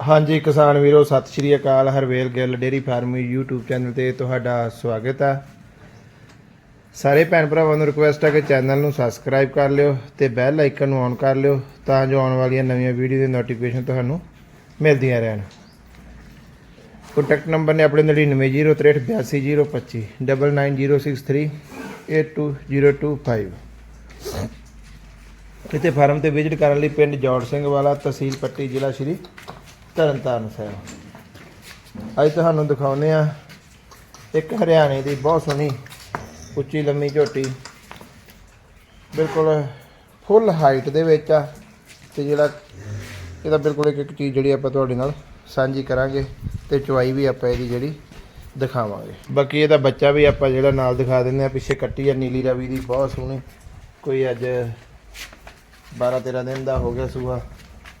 ਹਾਂਜੀ, ਕਿਸਾਨ ਵੀਰੋ, ਸਤਿ ਸ਼੍ਰੀ ਅਕਾਲ, Harvel Gill, dairy farming YouTube channel ਤੇ ਤੁਹਾਡਾ ਸਵਾਗਤ ਹੈ ਸਾਰੇ ਭੈਣ ਭਰਾਵਾਂ ਨੂੰ ਰਿਕੁਐਸਟ ਹੈ ਕਿ ਚੈਨਲ ਨੂੰ ਸਬਸਕ੍ਰਾਈਬ ਕਰ ਲਿਓ ਤੇ ਬੈਲ ਆਈਕਨ ਨੂੰ ਔਨ ਕਰ ਲਿਓ ਤਾਂ ਜੋ ਆਉਣ ਵਾਲੀਆਂ ਨਵੀਆਂ ਵੀਡੀਓ ਦੀ ਨੋਟੀਫਿਕੇਸ਼ਨ ਤੁਹਾਨੂੰ ਮਿਲਦੀਆਂ ਰਹਿਣ। ਕੰਟੈਕਟ ਨੰਬਰ ਨੇ ਆਪਣੇ 9903828025 9906382025 ਇੱਥੇ ਫਾਰਮ ਤੇ ਵਿਜ਼ਿਟ ਕਰਨ ਲਈ ਪਿੰਡ ਜੋੜ ਸਿੰਘ ਵਾਲਾ, ਤਹਿਸੀਲ ਪੱਟੀ, ਜ਼ਿਲ੍ਹਾ ਸ਼੍ਰੀ ਤਰਨਤਾਰਨ ਸਾਹਿਬ ਅੱਜ ਤੁਹਾਨੂੰ ਦਿਖਾਉਂਦੇ ਆ ਇੱਕ ਹਰਿਆਣੇ ਦੀ ਬਹੁਤ ਸੋਹਣੀ ਉੱਚੀ ਲੰਮੀ ਝੋਟੀ। ਬਿਲਕੁਲ ਫੁੱਲ ਹਾਈਟ ਦੇ ਵਿੱਚ ਆ ਤੇ ਜਿਹੜਾ ਇਹਦਾ ਬਿਲਕੁਲ ਇੱਕ ਇੱਕ ਚੀਜ਼ ਜਿਹੜੀ ਆਪਾਂ ਤੁਹਾਡੇ ਨਾਲ ਸਾਂਝੀ ਕਰਾਂਗੇ ਤੇ ਚੁਆਈ ਵੀ ਆਪਾਂ ਇਹਦੀ ਜਿਹੜੀ ਦਿਖਾਵਾਂਗੇ। ਬਾਕੀ ਇਹਦਾ ਬੱਚਾ ਵੀ ਆਪਾਂ ਜਿਹੜਾ ਨਾਲ ਦਿਖਾ ਦਿੰਦੇ ਆ ਪਿੱਛੇ ਕੱਟੀ ਆ ਨੀਲੀ ਰਵੀ ਦੀ, ਬਹੁਤ ਸੋਹਣੀ। ਕੋਈ ਅੱਜ 12 13 ਦਿਨ ਦਾ ਹੋ ਗਿਆ ਸੂਆ।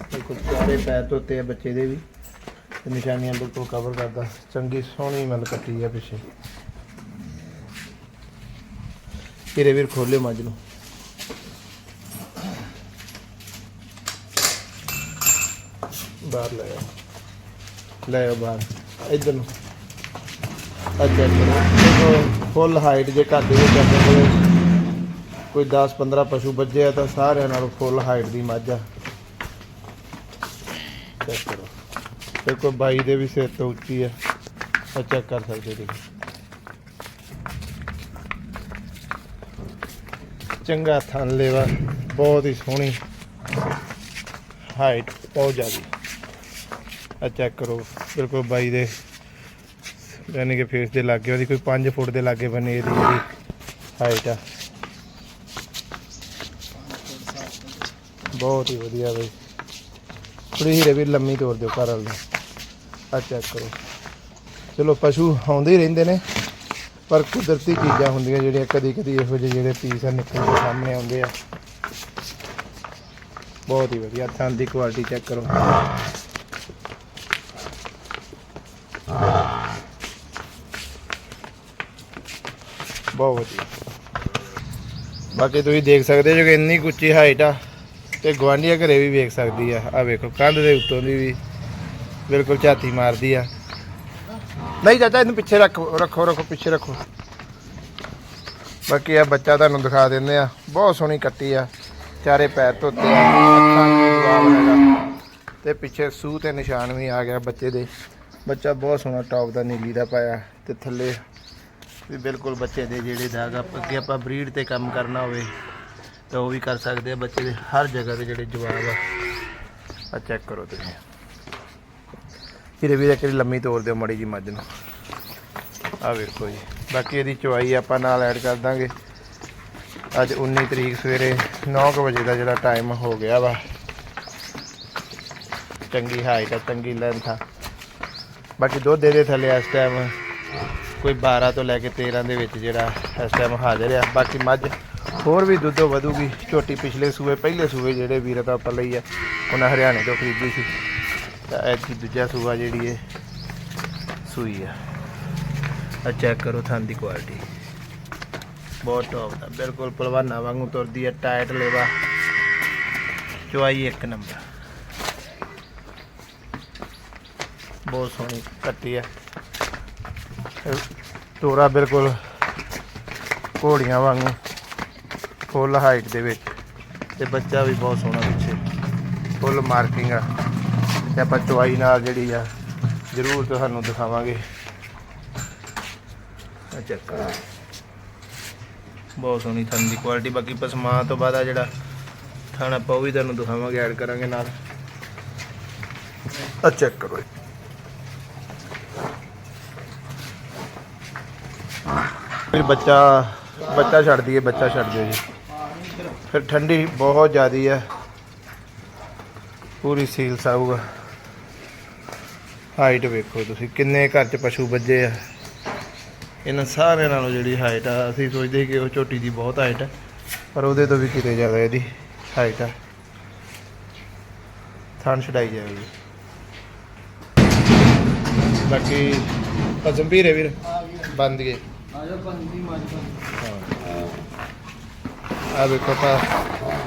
ਬਿਲਕੁਲ ਚਾਰੇ ਪੈਰ ਧੋਤੇ ਆ ਬੱਚੇ ਦੇ ਵੀ। ਤੇ ਨਿਸ਼ਾਨੀਆਂ ਬਿਲਕੁਲ ਕਵਰ ਕਰਦਾ। ਚੰਗੀ ਸੋਹਣੀ ਮਲ ਕੱਟੀ ਆ ਪਿੱਛੇ। ਤੇਰੇ ਵੀਰ ਖੋਲੇ ਮੱਝ ਨੂੰ। ਬਾਹਰ ਲੈ ਆ ਲੈ ਆ ਬਾਹਰ। ਇੱਧਰ ਨੂੰ। ਅੱਛਾ ਦੇਖੋ ਫੁੱਲ ਹਾਈਟ ਜੇ ਘਰ ਦੇ ਵਿੱਚ ਆਪਣੇ ਕੋਲੇ ਕੋਈ 10 15 ਪਸ਼ੂ ਬੱਜੇ ਆ ਤਾਂ ਸਾਰਿਆਂ ਨਾਲੋਂ ਫੁੱਲ ਹਾਈਟ ਦੀ ਮੱਝ ਆ। ਚੈੱਕ ਕਰੋ ਦੇਖੋ ਬਾਈ ਦੇ ਵੀ ਸਿਰ ਤੋਂ ਉੱਚੀ ਆ ਆ ਚੈੱਕ ਕਰ ਸਕਦੇ ਤੁਸੀਂ। ਚੰਗਾ ਥਣ ਲੇਵਾ, ਬਹੁਤ ਹੀ ਸੋਹਣੀ। ਹਾਈਟ ਬਹੁਤ ਜ਼ਿਆਦਾ। ਆ ਚੈੱਕ ਕਰੋ ਬਿਲਕੁਲ ਬਾਈ ਦੇ, ਯਾਨੀ ਕਿ ਫੇਸ ਦੇ ਲਾਗੇ, ਉਹਦੀ ਕੋਈ 5 ਫੁੱਟ ਦੇ ਲਾਗੇ ਬਣੇ ਇਹਦੀ ਜਿਹੜੀ ਹਾਈਟ ਆ। ਬਹੁਤ ਹੀ ਵਧੀਆ ਬਈ। ਥੋੜੀ ਹੀਰੇ ਵੀ ਲੰਮੀ ਤੋਰ ਦਿਓ ਘਰ ਵਾਲੇ ਆ ਚੈੱਕ ਕਰੋ। ਚਲੋ ਪਸ਼ੂ ਆਉਂਦੇ ਹੀ ਰਹਿੰਦੇ ਨੇ, ਪਰ ਕੁਦਰਤੀ ਚੀਜ਼ਾਂ ਹੁੰਦੀਆਂ ਜਿਹੜੀਆਂ ਕਦੀ ਕਦੀ ਇਹੋ ਜਿਹੇ ਜਿਹੜੇ ਪੀਸ ਆ ਨਿਕਲ ਕੇ ਸਾਹਮਣੇ ਆਉਂਦੇ ਆ। ਬਹੁਤ ਹੀ ਵਧੀਆ, ਥਾਂ ਦੀ ਕੁਆਲਿਟੀ ਚੈੱਕ ਕਰੋ। ਬਹੁਤ ਵਧੀਆ। ਬਾਕੀ ਤੁਸੀਂ ਦੇਖ ਸਕਦੇ ਜੋ ਕਿ ਇੰਨੀ ਉੱਚੀ ਹਾਈਟ ਆ। ਤੇ ਗਵਾਂਢੀਆਂ ਘਰੇ ਵੀ ਵੇਖ ਸਕਦੀ ਆ। ਆ ਵੇਖੋ, ਕੰਧ ਦੇ ਉੱਤੋਂ ਦੀ ਵੀ ਬਿਲਕੁਲ ਝਾਤੀ ਮਾਰਦੀ ਆ। ਨਹੀਂ ਚਾਚਾ, ਇਹਨੂੰ ਪਿੱਛੇ ਰੱਖੋ ਰੱਖੋ ਰੱਖੋ, ਪਿੱਛੇ ਰੱਖੋ। ਬਾਕੀ ਆ ਬੱਚਾ ਤੁਹਾਨੂੰ ਦਿਖਾ ਦਿੰਦੇ ਆ। ਬਹੁਤ ਸੋਹਣੀ ਕੱਟੀ ਆ। ਚਾਰੇ ਪੈਰ ਧੋਤੇ ਆ, ਅੱਖਾਂ ਨੂੰ ਜਵਾਬ ਹੈਗਾ। ਤੇ ਪਿੱਛੇ ਸੂਹ ਤੇ ਨਿਸ਼ਾਨ ਵੀ ਆ ਗਿਆ ਬੱਚੇ ਦੇ। ਬੱਚਾ ਬਹੁਤ ਸੋਹਣਾ ਟੌਪ ਦਾ, ਨੀਲੀ ਦਾ ਪਾਇਆ। ਤੇ ਥੱਲੇ ਵੀ ਬਿਲਕੁਲ ਬੱਚੇ ਦੇ ਜਿਹੜੇ ਦਾਗ ਅੱਗੇ ਆਪਾਂ ਬਰੀਡ ਤੇ ਕੰਮ ਕਰਨਾ ਹੋਵੇ। ਤਾਂ ਉਹ ਵੀ ਕਰ ਸਕਦੇ ਆ ਬੱਚੇ ਦੇ ਹਰ ਜਗ੍ਹਾ ਦੇ ਜਿਹੜੇ ਜਵਾਬ ਆ। ਆ ਚੈੱਕ ਕਰੋ ਤੁਸੀਂ। ਇਹਦੇ ਵੀ ਇੱਕ ਲੰਮੀ ਤੋੜ ਦਿਓ ਮੜੀ ਜੀ ਮੱਝ ਨੂੰ। ਆ ਵੇਖੋ ਜੀ। ਬਾਕੀ ਇਹਦੀ ਚਵਾਈ ਆਪਾਂ ਨਾਲ ਐਡ ਕਰ ਦਾਂਗੇ। ਅੱਜ 19 ਤਰੀਕ ਸਵੇਰੇ 9 ਵਜੇ ਦਾ ਜਿਹੜਾ ਟਾਈਮ ਹੋ ਗਿਆ ਵਾ। ਚੰਗੀ ਹਾਈਟ ਆ ਚੰਗੀ ਲੈਂਥ ਆ। ਬਾਕੀ ਦੁੱਧ ਦੇ ਦੇ ਥੱਲੇ ਇਸ ਟਾਈਮ ਕੋਈ 12 ਤੋਂ ਲੈ ਕੇ 13 ਦੇ ਵਿੱਚ ਜਿਹੜਾ ਇਸ ਟਾਈਮ ਹਾਜ਼ਰ ਆ। ਬਾਕੀ ਮੱਝ ਹੋਰ ਵੀ ਦੁੱਧ ਵਧੂਗੀ। ਝੋਟੀ ਪਿਛਲੇ ਸੂਏ, ਪਹਿਲੇ ਸੂਏ ਜਿਹੜੇ ਵੀਰਾਂ ਤਾਂ ਆਪਾਂ ਲਈ ਆ, ਉਹਨਾਂ ਹਰਿਆਣੇ ਤੋਂ ਖਰੀਦੀ ਸੀ। ਤਾਂ ਐਤਕੀ ਦੂਜਾ ਸੂਆ ਜਿਹੜੀ ਹੈ ਸੂਈ ਆ। ਆ ਚੈੱਕ ਕਰੋ ਥਾਂ ਦੀ ਕੁਆਲਿਟੀ ਬਹੁਤ ਟੌਪ ਦਾ ਬਿਲਕੁਲ ਪਹਿਲਵਾਨਾਂ ਵਾਂਗੂ ਤੁਰਦੀ ਹੈ ਟਾਇਟ ਲੇਵਾ। ਚੁਆਈ ਇੱਕ ਨੰਬਰ ਬਹੁਤ ਸੋਹਣੀ ਕੱਟੀ ਹੈ ਤੋਰਾ ਬਿਲਕੁਲ ਘੋੜੀਆਂ ਵਾਂਗੂ। ਫੁੱਲ ਹਾਈਟ ਦੇ ਵਿੱਚ। ਤੇ ਬੱਚਾ ਵੀ ਬਹੁਤ ਸੋਹਣਾ ਪਿੱਛੇ। ਫੁੱਲ ਮਾਰਕਿੰਗ ਆ। ਤੇ ਆਪਾਂ ਚੁਆਈ ਨਾਲ ਜਿਹੜੀ ਆ, ਜ਼ਰੂਰ ਤੁਹਾਨੂੰ ਦਿਖਾਵਾਂਗੇ। ਆ ਚੈੱਕ। ਕਰੋ ਬਹੁਤ ਸੋਹਣੀ ਥਣ ਦੀ ਕੁਆਲਿਟੀ ਬਾਕੀ ਪਸਮਾ ਤੋਂ ਬਾਅਦ ਆ ਜਿਹੜਾ ਥਣ ਆਪਾਂ ਉਹ ਵੀ ਤੁਹਾਨੂੰ ਦਿਖਾਵਾਂਗੇ ਐਡ ਕਰਾਂਗੇ ਨਾਲ। ਆ ਚੈੱਕ ਕਰੋ। ਫਿਰ ਬੱਚਾ ਬੱਚਾ ਛੱਡ ਦਈਏ, ਬੱਚਾ ਛੱਡ ਦਿਓ ਜੀ। ਫਿਰ ਠੰਡੀ ਬਹੁਤ ਜ਼ਿਆਦੀ ਹੈ ਪੂਰੀ ਸੀਲ ਸਾਊਗਾ ਹਾਈਟ ਵੇਖੋ ਤੁਸੀਂ ਕਿੰਨੇ ਘਰ 'ਚ ਪਸ਼ੂ ਵੱਜੇ ਆ। ਇਹਨਾਂ ਸਾਰਿਆਂ ਨਾਲੋਂ ਜਿਹੜੀ ਹਾਈਟ ਆ ਅਸੀਂ ਸੋਚਦੇ ਕਿ ਉਹ ਝੋਟੀ ਦੀ ਬਹੁਤ ਹਾਈਟ ਹੈ ਪਰ ਉਹਦੇ ਤੋਂ ਵੀ ਕਿਤੇ ਜ਼ਿਆਦਾ ਇਹਦੀ ਹਾਈਟ ਆ। ਥਣ ਛਡਾਈ ਜਾਵੇਗੀ ਬਾਕੀ ਪਸੰਦ ਵੀ ਰੇ ਵੀਰ ਬੰਦ ਗਏ। ਆਜੋ ਪੰਦੀ ਮਾਜ ਆ ਵੇਖੋ ਆਪਾਂ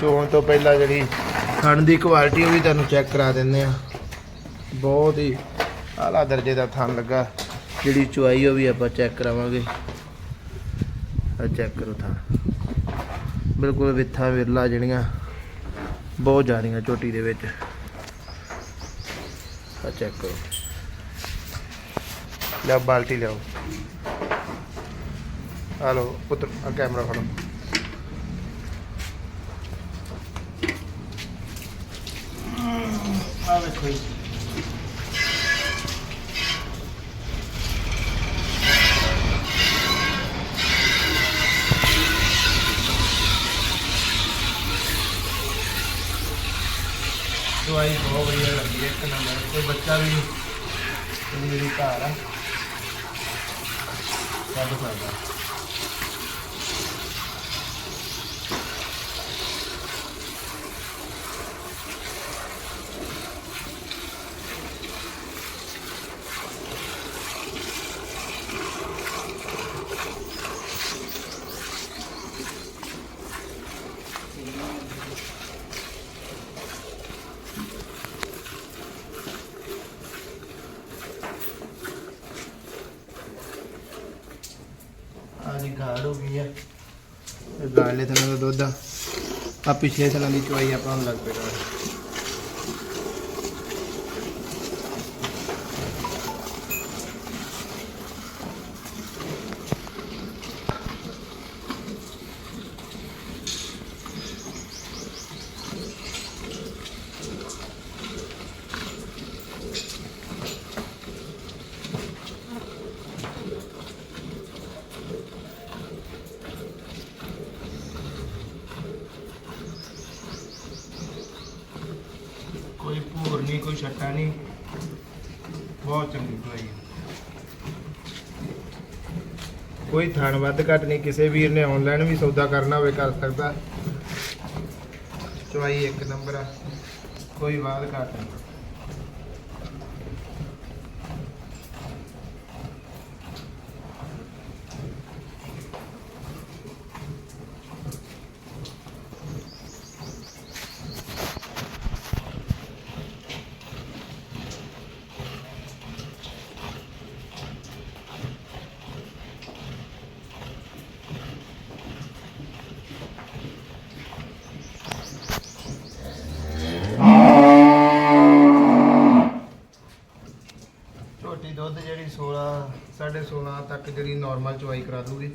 ਚੋਣ ਤੋਂ ਪਹਿਲਾਂ ਜਿਹੜੀ ਖਣ ਦੀ ਕੁਆਲਿਟੀ ਉਹ ਵੀ ਤੁਹਾਨੂੰ ਚੈੱਕ ਕਰਾ ਦਿੰਦੇ ਆ ਬਹੁਤ ਹੀ ਆਲਾ ਦਰਜੇ ਦਾ ਥਣ ਲੱਗਾ। ਜਿਹੜੀ ਚੁਆਈ ਉਹ ਵੀ ਆਪਾਂ ਚੈੱਕ ਕਰਾਵਾਂਗੇ। ਆ ਚੈੱਕ ਕਰੋ ਥਾਂ। ਬਿਲਕੁਲ ਵਿੱਥਾ ਵਿਰਲਾ ਜਿਹੜੀਆਂ, ਬਹੁਤ ਜ਼ਿਆਦੀਆਂ ਚੋਟੀ ਦੇ ਵਿੱਚ। ਆ ਚੈੱਕ ਕਰੋ। ਲੈ ਬਾਲਟੀ ਲਿਆਓ। ਆ ਪੁੱਤਰ ਆ ਕੈਮਰਾ ਫੜੋ। ਆ ਵੇਖੋ ਜੀ ਦਵਾਈ ਬਹੁਤ ਵਧੀਆ ਲੱਗੀ ਇੱਕ ਨੰਬਰ। ਕੋਈ ਬੱਚਾ ਵੀ ਇਹ ਮੇਰੀ ਘਰ ਆ। ਕੱਢ ਸਕਦਾ ਗਾੜ ਹੋ ਗਈ ਆ। ਇਹ ਗਾੜਲੇ ਥਣਾ ਦਾ ਦੁੱਧ ਆ। ਪਿਛਲੇ ਸਾਲਾਂ ਦੀ ਚੁਆਈ ਆਪਾਂ ਨੂੰ ਲੱਗ ਪਏਗਾ ਕੋਈ ਭੂਰ ਨਹੀਂ, ਕੋਈ ਛੱਟਾ ਨਹੀਂ। ਬਹੁਤ ਚੰਗੀ ਚੁਆਈ ਹੈ। ਕੋਈ ਥਣ ਵੱਧ ਘੱਟ ਨਹੀਂ, ਕਿਸੇ ਵੀਰ ਨੇ ਆਨਲਾਈਨ ਵੀ ਸੌਦਾ ਕਰਨਾ ਹੋਵੇ, ਕਰ ਸਕਦਾ। ਚਵਾਈ ਇੱਕ ਨੰਬਰ ਆ। ਕੋਈ ਵਾਧ ਘੱਟ ਨਹੀਂ ਝੋਟੀ ਦੁੱਧ ਜਿਹੜੀ 16 16.5 ਤੱਕ ਜਿਹੜੀ ਨਾਰਮਲ ਚਵਾਈ ਕਰਾ ਦੂਗੀ।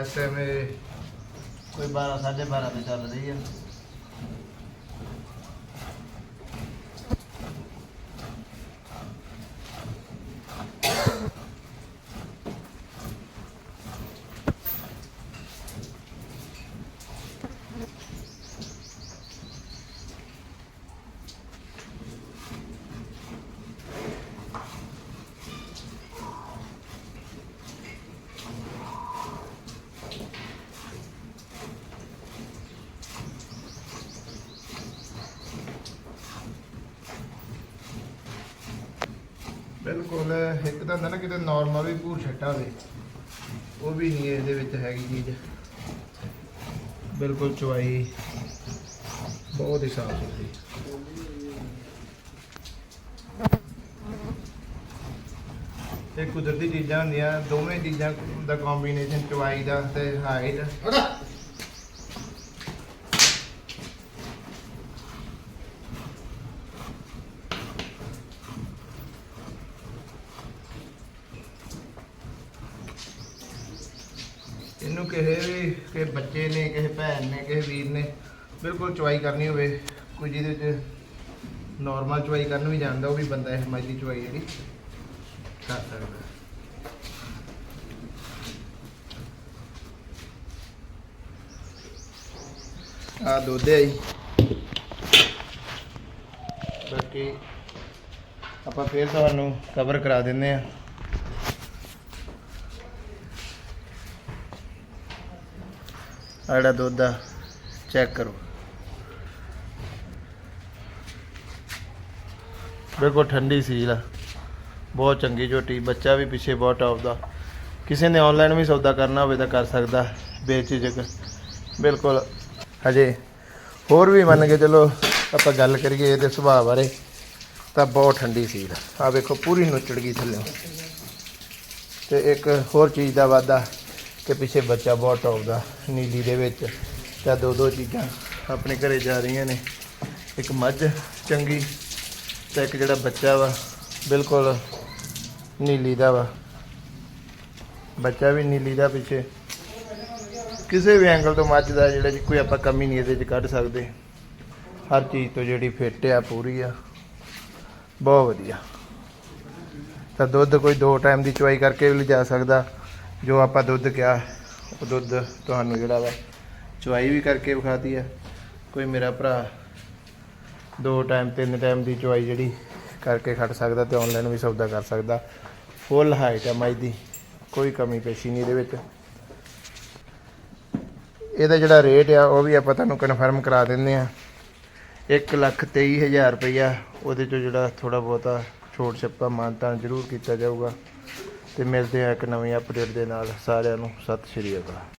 ਇਸ ਟਾਈਮ ਇਹ ਕੋਈ 12 12.5 ਤੇ ਚੱਲ ਰਹੀ ਹੈ ਕੋਲ ਇੱਕ ਤਾਂ ਹੁੰਦਾ ਨਾ ਕਿਤੇ ਨਾਰਮਲ ਵੀ ਭੂਰ ਛੱਟਾ ਹੋਵੇ ਉਹ ਵੀ ਨਹੀਂ ਇਹਦੇ ਵਿੱਚ ਹੈਗੀ ਚੀਜ਼। ਬਿਲਕੁਲ ਚਵਾਈ ਬਹੁਤ ਹੀ ਸਾਫ਼ ਸੁਥਰੀ। ਇਹ ਕੁਦਰਤੀ ਚੀਜ਼ਾਂ ਹੁੰਦੀਆਂ, ਦੋਵੇਂ ਚੀਜ਼ਾਂ ਦਾ ਕੰਬੀਨੇਸ਼ਨ ਚਵਾਈ ਦਾ ਤੇ ਹਾਈਟ ਇਹਨੂੰ ਕਿਸੇ ਵੀ, ਕਿਸੇ ਬੱਚੇ ਨੇ, ਕਿਸੇ ਭੈਣ ਨੇ, ਕਿਸੇ ਵੀਰ ਨੇ ਬਿਲਕੁਲ ਚੁਆਈ ਕਰਨੀ ਹੋਵੇ, ਕੋਈ ਜਿਹਦੇ ਵਿੱਚ ਨਾਰਮਲ ਚੁਆਈ ਕਰਨ ਵੀ ਜਾਂਦਾ ਉਹ ਵੀ ਬੰਦਾ ਇਹ ਮੱਝ ਦੀ ਚੁਆਈ ਜਿਹੜੀ ਕਰ ਸਕਦਾ। ਆ ਦੁੱਧ ਹੈ ਜੀ। ਬਾਕੀ ਆਪਾਂ ਫੇਰ ਤੁਹਾਨੂੰ ਕਵਰ ਕਰਾ ਦਿੰਦੇ ਆ ਆਹ ਜਿਹੜਾ ਦੁੱਧ ਆ, ਚੈੱਕ ਕਰੋ। ਬਿਲਕੁਲ ਠੰਡੀ ਸੀਲ ਆ। ਬਹੁਤ ਚੰਗੀ ਝੋਟੀ, ਬੱਚਾ ਵੀ ਪਿੱਛੇ ਬਹੁਤ ਟੌਪ ਦਾ। ਕਿਸੇ ਨੇ ਆਨਲਾਈਨ ਵੀ ਸੌਦਾ ਕਰਨਾ ਹੋਵੇ ਤਾਂ ਕਰ ਸਕਦਾ ਬੇਚਿਜਕ ਬਿਲਕੁਲ। ਹਜੇ ਹੋਰ ਵੀ ਮੰਨ ਕੇ ਚਲੋ, ਆਪਾਂ ਗੱਲ ਕਰੀਏ ਇਹਦੇ ਸੁਭਾਅ ਬਾਰੇ, ਤਾਂ ਬਹੁਤ ਠੰਡੀ ਸੀਲ ਆ। ਵੇਖੋ, ਪੂਰੀ ਨੁੱਚੜ ਗਈ ਥੱਲੇ। ਤੇ ਇੱਕ ਹੋਰ ਚੀਜ਼ ਦਾ ਵਾਦਾ ਕਿ ਪਿੱਛੇ ਬੱਚਾ ਬਹੁਤ ਟੌਪ ਦਾ, ਨੀਲੀ ਦੇ ਵਿੱਚ। ਤਾਂ ਦੋ ਦੋ ਚੀਜ਼ਾਂ ਆਪਣੇ ਘਰੇ ਜਾ ਰਹੀਆਂ ਨੇ। ਇੱਕ ਮੱਝ ਚੰਗੀ ਤੇ ਇੱਕ ਜਿਹੜਾ ਬੱਚਾ ਵਾ, ਬਿਲਕੁਲ ਨੀਲੀ ਦਾ ਵਾ। ਬੱਚਾ ਵੀ ਨੀਲੀ ਦਾ ਪਿੱਛੇ। ਕਿਸੇ ਵੀ ਐਂਗਲ ਤੋਂ ਮੱਝ ਦਾ ਜਿਹੜਾ ਜੀ ਕੋਈ ਆਪਾਂ ਕਮੀ ਨਹੀਂ ਇਹਦੇ 'ਚ ਕੱਢ ਸਕਦੇ। ਹਰ ਚੀਜ਼ ਤੋਂ ਜਿਹੜੀ ਫਿੱਟ ਆ, ਪੂਰੀ ਆ। ਬਹੁਤ ਵਧੀਆ। ਤਾਂ ਦੁੱਧ ਕੋਈ ਦੋ ਟਾਈਮ ਦੀ ਚੁਆਈ ਕਰਕੇ ਵੀ ਲਿਜਾ ਸਕਦਾ। ਜੋ ਆਪਾਂ ਦੁੱਧ ਕਿਹਾ, ਉਹ ਦੁੱਧ ਤੁਹਾਨੂੰ ਜਿਹੜਾ ਵਾ, ਚੁਆਈ ਵੀ ਕਰਕੇ ਵਿਖਾਤੀ ਆ। ਕੋਈ ਮੇਰਾ ਭਰਾ ਦੋ ਟਾਈਮ, ਤਿੰਨ ਟਾਈਮ ਦੀ ਚੁਆਈ ਜਿਹੜੀ ਕਰਕੇ ਖੜ ਸਕਦਾ ਤੇ ਆਨਲਾਈਨ ਵੀ ਸੌਦਾ ਕਰ ਸਕਦਾ। ਫੁੱਲ ਹਾਈਟ ਆ ਮੱਝ ਦੀ, ਕੋਈ ਕਮੀ ਪੇਸ਼ੀ ਨਹੀਂ ਇਹਦੇ ਵਿੱਚ। ਇਹਦਾ ਜਿਹੜਾ ਰੇਟ ਆ, ਉਹ ਵੀ ਆਪਾਂ ਤੁਹਾਨੂੰ ਕਨਫਰਮ ਕਰਾ ਦਿੰਦੇ ਆ। 1 ਲੱਖ 23 ਹਜ਼ਾਰ ਰੁਪਈਆ ਉਹਦੇ ਚੋਂ ਜਿਹੜਾ ਥੋੜਾ ਬਹੁਤਾ ਛੋਟ ਛੱਪਾ ਮਾਨਤਾਨ ਜ਼ਰੂਰ ਕੀਤਾ ਜਾਊਗਾ। ਤੇ ਮਿਲਦੇ ਆ ਇੱਕ ਨਵੀਂ ਅਪਡੇਟ ਦੇ ਨਾਲ। ਸਾਰਿਆਂ ਨੂੰ ਸਤਿ ਸ਼੍ਰੀ ਅਕਾਲ।